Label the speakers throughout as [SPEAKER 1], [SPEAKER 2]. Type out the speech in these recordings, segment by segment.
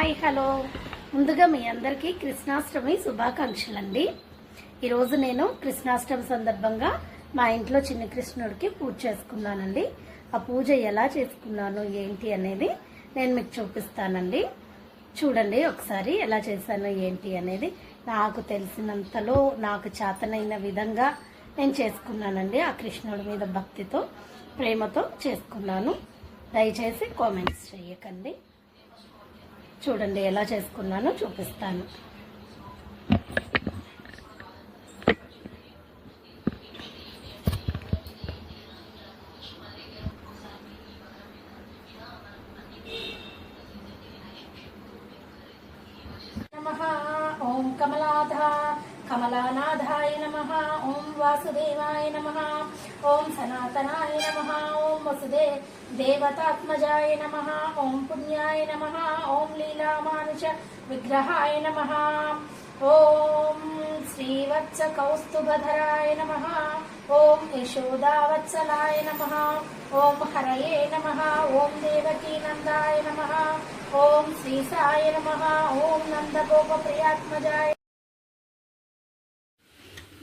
[SPEAKER 1] Hi hello. ముందుగా మీ అందరికీ కృష్ణాష్టమి శుభాకాంక్షలు అండి ఈరోజు నేను కృష్ణాష్టమి సందర్భంగా మా ఇంట్లో చిన్న కృష్ణుడికి పూజ చేసుకున్నానండి. ఆ పూజ ఎలా చేసుకున్నాను ఏంటి అనేది నేను మీకు చూపిస్తానండి. చూడండి ఒకసారి ఎలా చేశాను ఏంటి అనేది నాకు తెలిసినంతలో నాకు చేతనైన విధంగా నేను చేసుకున్నానండి. ఆ కృష్ణుడి మీద భక్తితో ప్రేమతో చేసుకున్నాను. దయచేసి కామెంట్స్ చేయకండి చూడండి ఎలా చేసుకున్నానో చూపిస్తాను. నమః ఓం కమలాధ కమలానాథాయ నమ ఓం వాసుదేవాయ నమ ఓం సనాతనాయ నమ ఓం వసుదే దేవతాత్మజాయ నమ ఓం పుణ్యాయ నమ ఓం లీలామానుష విగ్రహాయ నమ ఓం శ్రీవత్స కౌస్తుభధరాయ నమ ఓం యశోదావత్సలాయ నమ ఓం హరయే నమ ఓం దేవకీనందాయ నమ ఓం శ్రీసాయ నమ ఓం నందగోపప్రియాత్మజాయ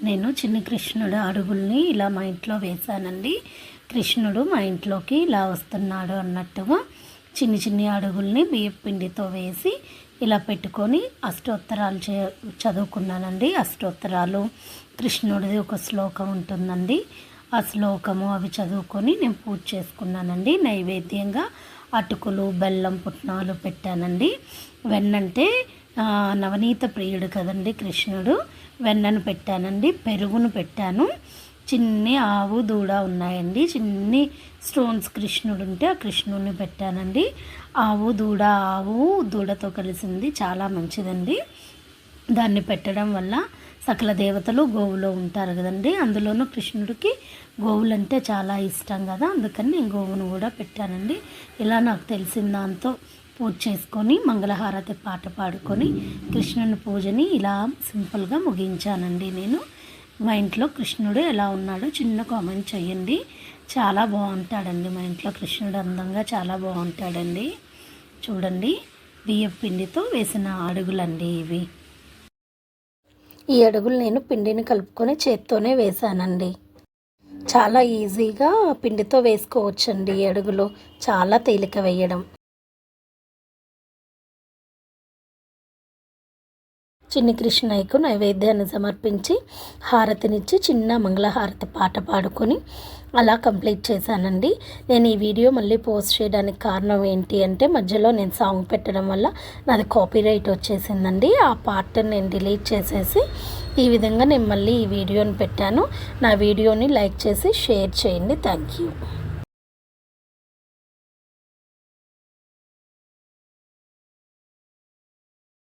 [SPEAKER 1] నేను చిన్న కృష్ణుడు అడుగుల్ని ఇలా మా ఇంట్లో వేశానండి. కృష్ణుడు మా ఇంట్లోకి ఇలా వస్తున్నాడు అన్నట్టుగా చిన్ని చిన్ని అడుగుల్ని బియ్యపు పిండితో వేసి ఇలా పెట్టుకొని అష్టోత్తరాలు చే చదువుకున్నానండి. అష్టోత్తరాలు కృష్ణుడిది ఒక శ్లోకం ఉంటుందండి. ఆ శ్లోకము అవి చదువుకొని నేను పూజ చేసుకున్నానండి. నైవేద్యంగా అటుకులు బెల్లం పుట్నాలు పెట్టానండి. వెన్నంటే నవనీత ప్రియుడు కదండి కృష్ణుడు. వెన్నను పెట్టానండి పెరుగును పెట్టాను. చిన్ని ఆవు దూడ ఉన్నాయండి. చిన్ని స్టోన్స్ కృష్ణుడు ఉంటే ఆ కృష్ణుడిని పెట్టానండి. ఆవు దూడ ఆవు దూడతో కలిసింది. చాలా మంచిదండి. దాన్ని పెట్టడం వల్ల సకల దేవతలు గోవులో ఉంటారు కదండి. అందులోనూ కృష్ణుడికి గోవులంటే చాలా ఇష్టం కదా. అందుకని నేను గోవును కూడా పెట్టానండి. ఇలా నాకు తెలిసిన దాంతో పూజ చేసుకొని మంగళహారతి పాట పాడుకొని కృష్ణుని పూజని ఇలా సింపుల్గా ముగించానండి నేను. మా ఇంట్లో కృష్ణుడు ఎలా ఉన్నాడో చిన్న కామెంట్ చేయండి. చాలా బాగుంటాడండి మా ఇంట్లో కృష్ణుడు అందంగా చాలా బాగుంటాడండి. చూడండి బియ్యం పిండితో వేసిన అడుగులండి ఇవి. ఈ అడుగులు నేను పిండిని కలుపుకొని చేత్తోనే వేశానండి. చాలా ఈజీగా పిండితో వేసుకోవచ్చండి ఈ అడుగులు. చాలా తేలిక వేయడం. చిన్ని కృష్ణయ్యకు నైవేద్యాన్ని సమర్పించి హారతినిచ్చి చిన్న మంగళహారతి పాట పాడుకొని అలా కంప్లీట్ చేశానండి. నేను ఈ వీడియో మళ్ళీ పోస్ట్ చేయడానికి కారణం ఏంటి అంటే మధ్యలో నేను సాంగ్ పెట్టడం వల్ల నాది కాపీరైట్ వచ్చేసిందండి. ఆ పార్ట్ నేను డిలీట్ చేసేసి ఈ విధంగా నేను మళ్ళీ ఈ వీడియోని పెట్టాను. నా వీడియోని లైక్ చేసి షేర్ చేయండి. Thank you.